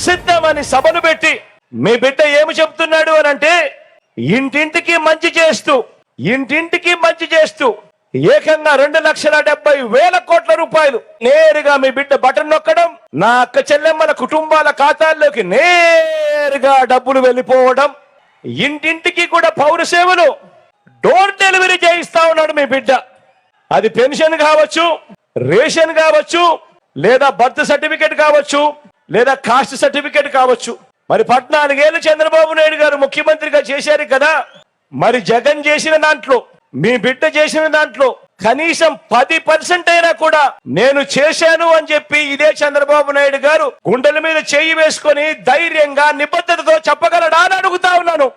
సిద్ధం అని సభను పెట్టి మీ బిడ్డ ఏమి చెప్తున్నాడు? అని అంటే ఇంటింటికి మంచి చేస్తూ ఇంటింటికి మంచి చేస్తూ ఏకంగా రెండు లక్షల డెబ్బై వేల కోట్ల రూపాయలు నేరుగా మీ బిడ్డ బటన్ నొక్కడం నా అక్క చెల్లెమ్మల కుటుంబాల ఖాతాల్లోకి నేరుగా డబ్బులు వెళ్ళిపోవడం ఇంటింటికి కూడా పౌర సేవలు డోర్ డెలివరీ చేయిస్తా ఉన్నాడు మీ బిడ్డ. అది పెన్షన్ కావచ్చు రేషన్ కావచ్చు లేదా బర్త్ సర్టిఫికేట్ కావచ్చు లేదా కాస్ట్ సర్టిఫికేట్ కావచ్చు. మరి పద్నాలుగేళ్ళు చంద్రబాబు నాయుడు గారు ముఖ్యమంత్రిగా చేశారు కదా. మరి జగన్ చేసిన దాంట్లో మీ బిడ్డ చేసిన దాంట్లో కనీసం పది పర్సెంట్ అయినా కూడా నేను చేశాను అని చెప్పి ఇదే చంద్రబాబు నాయుడు గారు గుండెల మీద చేయి వేసుకొని ధైర్యంగా నిబద్ధతతో చెప్పగలడా అని అడుగుతా ఉన్నాను.